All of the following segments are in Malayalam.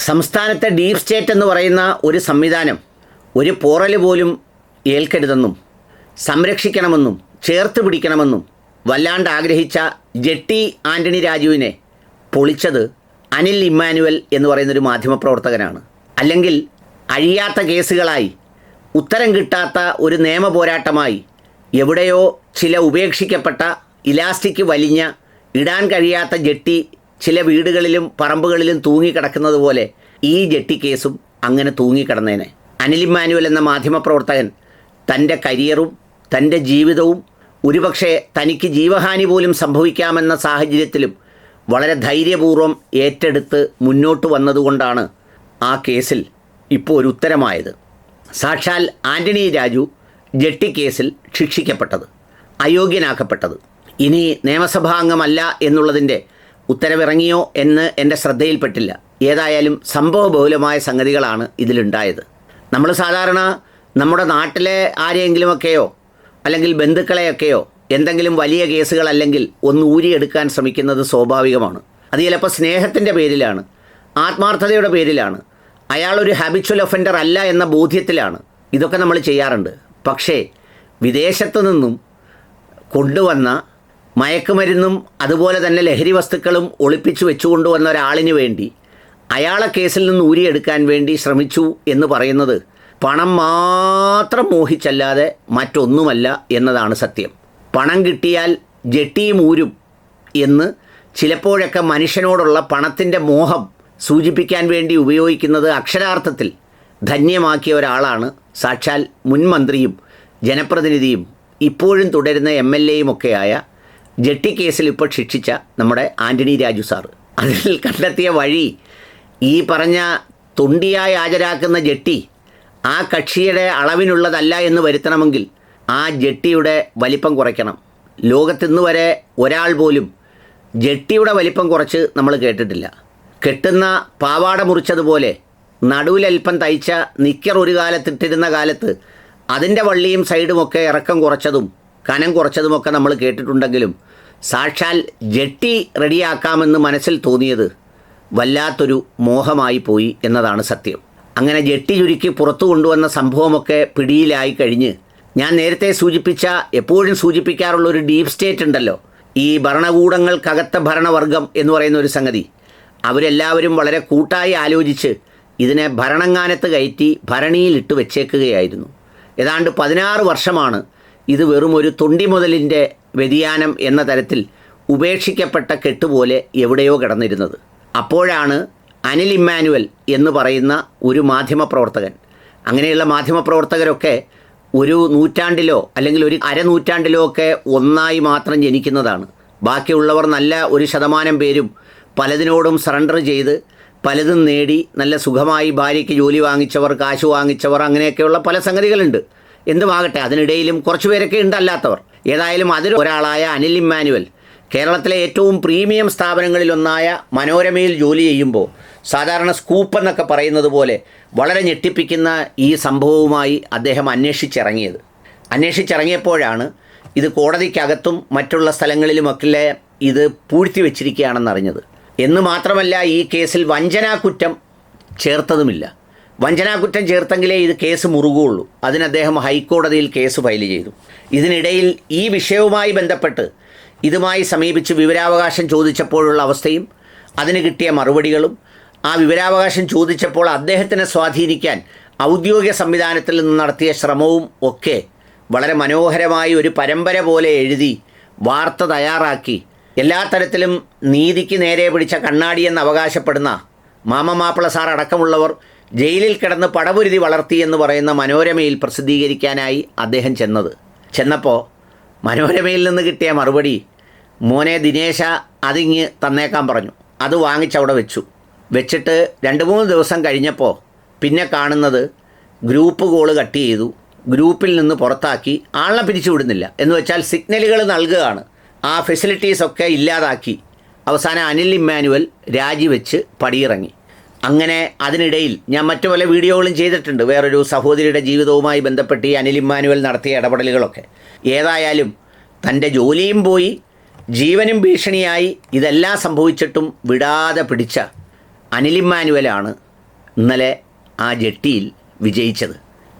സംസ്ഥാനത്തെ ഡീപ് സ്റ്റേറ്റ് എന്ന് പറയുന്ന ഒരു സംവിധാനം ഒരു പോറൽ പോലും ഏൽക്കരുതെന്നും സംരക്ഷിക്കണമെന്നും ചേർത്ത് പിടിക്കണമെന്നും വല്ലാണ്ട് ആഗ്രഹിച്ച ജെട്ടി ആന്റണി രാജുവിനെ പൊളിച്ചത് അനിൽ ഇമ്മാനുവൽ എന്ന് പറയുന്നൊരു മാധ്യമപ്രവർത്തകനാണ്. അല്ലെങ്കിൽ അഴിയാത്ത കേസുകളായി ഉത്തരം കിട്ടാത്ത ഒരു നിയമ പോരാട്ടമായി എവിടെയോ ചില ഉപേക്ഷിക്കപ്പെട്ട ഇലാസ്റ്റിക് വലിഞ്ഞ ഇടാൻ കഴിയാത്ത ജെട്ടി ചില വീടുകളിലും പറമ്പുകളിലും തൂങ്ങിക്കിടക്കുന്നത് പോലെ ഈ ജെട്ടി കേസും അങ്ങനെ തൂങ്ങിക്കിടന്നേനെ. അനിൽ ഇമ്മാനുവൽ എന്ന മാധ്യമപ്രവർത്തകൻ തന്റെ കരിയറും തന്റെ ജീവിതവും ഒരുപക്ഷെ തനിക്ക് ജീവഹാനി പോലും സംഭവിക്കാമെന്ന സാഹചര്യത്തിലും വളരെ ധൈര്യപൂർവം ഏറ്റെടുത്ത് മുന്നോട്ട് വന്നതുകൊണ്ടാണ് ആ കേസിൽ ഇപ്പോൾ ഒരു ഉത്തരമായത്. സാക്ഷാൽ ആന്റണി രാജു ജെട്ടി കേസിൽ ശിക്ഷിക്കപ്പെട്ടത് അയോഗ്യനാക്കപ്പെട്ടത്. ഇനി നിയമസഭാംഗമല്ല എന്നുള്ളതിന്റെ ഉത്തരവിറങ്ങിയോ എന്ന് എന്റെ ശ്രദ്ധയിൽപ്പെട്ടില്ല. ഏതായാലും സംഭവബഹുലമായ സംഗതികളാണ് ഇതിലുണ്ടായത്. നമ്മൾ സാധാരണ നമ്മുടെ നാട്ടിലെ ആരെയെങ്കിലുമൊക്കെയോ അല്ലെങ്കിൽ ബന്ധുക്കളെയൊക്കെയോ എന്തെങ്കിലും വലിയ കേസുകൾ അല്ലെങ്കിൽ ഒന്ന് ഊരിയെടുക്കാൻ ശ്രമിക്കുന്നത് സ്വാഭാവികമാണ്. അത് ചിലപ്പോൾ സ്നേഹത്തിന്റെ പേരിലാണ് ആത്മാർത്ഥതയുടെ പേരിലാണ്. അയാൾ ഒരു ഹാബിച്വൽ ഒഫൻഡർ അല്ല എന്ന ബോധ്യത്തിലാണ് ഇതൊക്കെ നമ്മൾ ചെയ്യാറുണ്ട്. പക്ഷേ വിദേശത്തു നിന്നും കൊണ്ടുവന്ന മയക്കുമരുന്നും അതുപോലെ തന്നെ ലഹരി വസ്തുക്കളും ഒളിപ്പിച്ചു വെച്ചുകൊണ്ടുവന്ന ഒരാളിന് വേണ്ടി അയാളെ കേസിൽ നിന്ന് ഊരിയെടുക്കാൻ വേണ്ടി ശ്രമിച്ചു എന്ന് പറയുന്നത് പണം മാത്രം മോഹിച്ചല്ലാതെ മറ്റൊന്നുമല്ല എന്നതാണ് സത്യം. പണം കിട്ടിയാൽ ജട്ടിയും ഊരും എന്ന് ചിലപ്പോഴൊക്കെ മനുഷ്യനോടുള്ള പണത്തിന്റെ മോഹം സൂചിപ്പിക്കാൻ വേണ്ടി ഉപയോഗിക്കുന്നത് അക്ഷരാർത്ഥത്തിൽ ധന്യമാക്കിയ ഒരാളാണ്. സാക്ഷാൽ മുൻമന്ത്രിയും ജനപ്രതിനിധിയും ഇപ്പോഴും തുടരുന്ന എം എൽ എയും ഒക്കെയായ ജെട്ടി കേസിൽ ഇപ്പോൾ ശിക്ഷിച്ച നമ്മുടെ ആന്റണി രാജു സാറ് അതിൽ കണ്ടെത്തിയ വഴി ഈ പറഞ്ഞ തൊണ്ടിയായി ഹാജരാക്കുന്ന ജെട്ടി ആ കക്ഷിയുടെ അളവിനുള്ളതല്ല എന്ന് വരുത്തണമെങ്കിൽ ആ ജെട്ടിയുടെ വലിപ്പം കുറയ്ക്കണം. ലോകത്തിന്ന് വരെ ഒരാൾ പോലും ജെട്ടിയുടെ വലിപ്പം കുറച്ച് നമ്മൾ കേട്ടിട്ടില്ല. കെട്ടുന്ന പാവാട മുറിച്ചതുപോലെ നടുവിലൽപ്പം തയ്ച്ച നിക്കർ ഒരു കാലത്തിട്ടിരുന്ന കാലത്ത് അതിന്റെ വള്ളിയും സൈഡുമൊക്കെ ഇറക്കം കുറച്ചതും കനം കുറച്ചതുമൊക്കെ നമ്മൾ കേട്ടിട്ടുണ്ടെങ്കിലും സാക്ഷാൽ ജെട്ടി റെഡിയാക്കാമെന്ന് മനസ്സിൽ തോന്നിയത് വല്ലാത്തൊരു മോഹമായി പോയി എന്നതാണ് സത്യം. അങ്ങനെ ജെട്ടി ചുരുക്കി പുറത്തു കൊണ്ടുവന്ന സംഭവമൊക്കെ പിടിയിലായി കഴിഞ്ഞ് ഞാൻ നേരത്തെ സൂചിപ്പിച്ച എപ്പോഴും സൂചിപ്പിക്കാറുള്ള ഒരു ഡീപ് സ്റ്റേറ്റ് ഉണ്ടല്ലോ. ഈ ഭരണകൂടങ്ങൾക്കകത്ത ഭരണവർഗം എന്ന് പറയുന്ന ഒരു സംഗതി. അവരെല്ലാവരും വളരെ കൂട്ടായി ആലോചിച്ച് ഇതിനെ ഭരണങ്ങാനത്ത് കയറ്റി ഭരണിയിലിട്ട് വെച്ചേക്കുകയായിരുന്നു. ഏതാണ്ട് പതിനാറ് വർഷമാണ് ഇത് വെറും ഒരു തൊണ്ടി മുതലിന്റെ വ്യതിയാനം എന്ന തരത്തിൽ ഉപേക്ഷിക്കപ്പെട്ട കെട്ടുപോലെ എവിടെയോ കിടന്നിരുന്നത്. അപ്പോഴാണ് അനിൽ ഇമ്മാനുവൽ എന്ന് പറയുന്ന ഒരു മാധ്യമപ്രവർത്തകൻ. അങ്ങനെയുള്ള മാധ്യമപ്രവർത്തകരൊക്കെ ഒരു നൂറ്റാണ്ടിലോ അല്ലെങ്കിൽ ഒരു അരനൂറ്റാണ്ടിലോ ഒക്കെ ഒന്നായി മാത്രം ജനിക്കുന്നതാണ്. ബാക്കിയുള്ളവർ നല്ല ഒരു ശതമാനം പേരും പലതിനോടും സറണ്ടർ ചെയ്ത് പലതും നേടി നല്ല സുഖമായി ഭാര്യയ്ക്ക് ജോലി വാങ്ങിച്ചവർ കാശ് വാങ്ങിച്ചവർ അങ്ങനെയൊക്കെയുള്ള പല സംഗതികളുണ്ട്. എന്തുമാകട്ടെ അതിനിടയിലും കുറച്ചുപേരൊക്കെ ഉണ്ടല്ലാത്തവർ. ഏതായാലും അതിൽ ഒരാളായ അനിൽ ഇമ്മാനുവൽ കേരളത്തിലെ ഏറ്റവും പ്രീമിയം സ്ഥാപനങ്ങളിലൊന്നായ മനോരമയിൽ ജോലി ചെയ്യുമ്പോൾ സാധാരണ സ്കൂപ്പ് എന്നൊക്കെ പറയുന്നത് പോലെ വളരെ ഞെട്ടിപ്പിക്കുന്ന ഈ സംഭവവുമായി അദ്ദേഹം അന്വേഷിച്ചിറങ്ങിയത്. അന്വേഷിച്ചിറങ്ങിയപ്പോഴാണ് ഇത് കോടതിക്കകത്തും മറ്റുള്ള സ്ഥലങ്ങളിലുമൊക്കെ ഇത് പൂഴ്ത്തി വെച്ചിരിക്കുകയാണെന്നറിഞ്ഞത് എന്ന് മാത്രമല്ല ഈ കേസിൽ വഞ്ചനാ കുറ്റം ചേർത്തതുമില്ല. വഞ്ചനാക്കുറ്റം ചേർത്തെങ്കിലേ ഇത് കേസ് മുറുകുള്ളൂ അതിന് അദ്ദേഹം ഹൈക്കോടതിയിൽ കേസ് ഫയൽ ചെയ്തു. ഇതിനിടയിൽ ഈ വിഷയവുമായി ബന്ധപ്പെട്ട് ഇതുമായി സമീപിച്ച് വിവരാവകാശം ചോദിച്ചപ്പോഴുള്ള അവസ്ഥയും അതിന് കിട്ടിയ മറുപടികളും ആ വിവരാവകാശം ചോദിച്ചപ്പോൾ അദ്ദേഹത്തിനെ സ്വാധീനിക്കാൻ ഔദ്യോഗിക സംവിധാനത്തിൽ നിന്ന് നടത്തിയ ശ്രമവും ഒക്കെ വളരെ മനോഹരമായി ഒരു പരമ്പര പോലെ എഴുതി വാർത്ത തയ്യാറാക്കി. എല്ലാ തരത്തിലും നീതിക്ക് നേരെ പിടിച്ച കണ്ണാടിയെന്ന് അവകാശപ്പെടുന്ന മാമ മാപ്പിള സാർ അടക്കമുള്ളവർ ജയിലിൽ കിടന്ന് പടപുരുതി വളർത്തി എന്ന് പറയുന്ന മനോരമയിൽ പ്രസിദ്ധീകരിക്കാനായി അദ്ദേഹം ചെന്നത്. ചെന്നപ്പോൾ മനോരമയിൽ നിന്ന് കിട്ടിയ മറുപടി മോനെ ദിനേശ അതിങ്ങ് തന്നേക്കാൻ പറഞ്ഞു. അത് വാങ്ങിച്ചവിടെ വെച്ചു. വെച്ചിട്ട് രണ്ട് മൂന്ന് ദിവസം കഴിഞ്ഞപ്പോൾ പിന്നെ കാണുന്നത് ഗ്രൂപ്പ് കോൾ കട്ട് ചെയ്തു. ഗ്രൂപ്പിൽ നിന്ന് പുറത്താക്കി. ആളെ പിരിച്ചുവിടുന്നില്ല എന്ന് വെച്ചാൽ സിഗ്നലുകൾ നൽകുകയാണ്. ആ ഫെസിലിറ്റീസൊക്കെ ഇല്ലാതാക്കി. അവസാനം അനിൽ ഇമ്മാനുവൽ രാജിവെച്ച് പടിയിറങ്ങി. അങ്ങനെ അതിനിടയിൽ ഞാൻ മറ്റു പല വീഡിയോകളും ചെയ്തിട്ടുണ്ട്. വേറൊരു സഹോദരിയുടെ ജീവിതവുമായി ബന്ധപ്പെട്ട് ഈ അനിൽ ഇമ്മാനുവൽ നടത്തിയ ഇടപെടലുകളൊക്കെ. ഏതായാലും തന്റെ ജോലിയും പോയി ജീവനും ഭീഷണിയായി ഇതെല്ലാം സംഭവിച്ചിട്ടും വിടാതെ പിടിച്ച അനിൽ ഇമ്മാനുവലാണ് ഇന്നലെ ആ ജെട്ടിയിൽ വിജയിച്ചത്.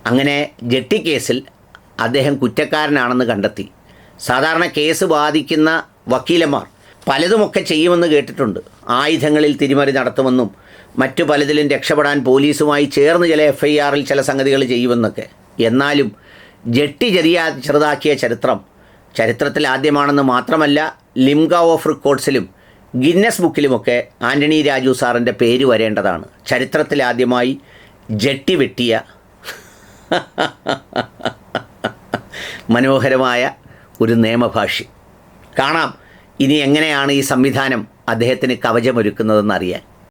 അങ്ങനെ ജെട്ടി കേസിൽ അദ്ദേഹം കുറ്റക്കാരനാണെന്ന് കണ്ടെത്തി. സാധാരണ കേസ് ബാധിക്കുന്ന വക്കീലന്മാർ പലതുമൊക്കെ ചെയ്യുമെന്ന് കേട്ടിട്ടുണ്ട്. ആയുധങ്ങളിൽ തിരിമറി നടത്തുമെന്നും മറ്റു പലതിലും രക്ഷപ്പെടാൻ പോലീസുമായി ചേർന്ന് ചില എഫ് ഐ ആറിൽ ചില സംഗതികൾ ചെയ്യുമെന്നൊക്കെ. എന്നാലും ജെട്ടി ചെറിയ ചെറുതാക്കിയ ചരിത്രം ചരിത്രത്തിൽ ആദ്യമാണെന്ന് മാത്രമല്ല ലിംഗ ഓഫ് റെക്കോർഡ്സിലും ഗിന്നസ് ബുക്കിലുമൊക്കെ ആന്റണി രാജു സാറിന്റെ പേര് വരേണ്ടതാണ്. ചരിത്രത്തിൽ ആദ്യമായി ജെട്ടി വെട്ടിയ മനോഹരമായ ഒരു നിയമഭാഷി കാണാം. ഇനി എങ്ങനെയാണ് ഈ സംവിധാനം അദ്ദേഹത്തിന് കവചമൊരുക്കുന്നതെന്ന് അറിയാൻ?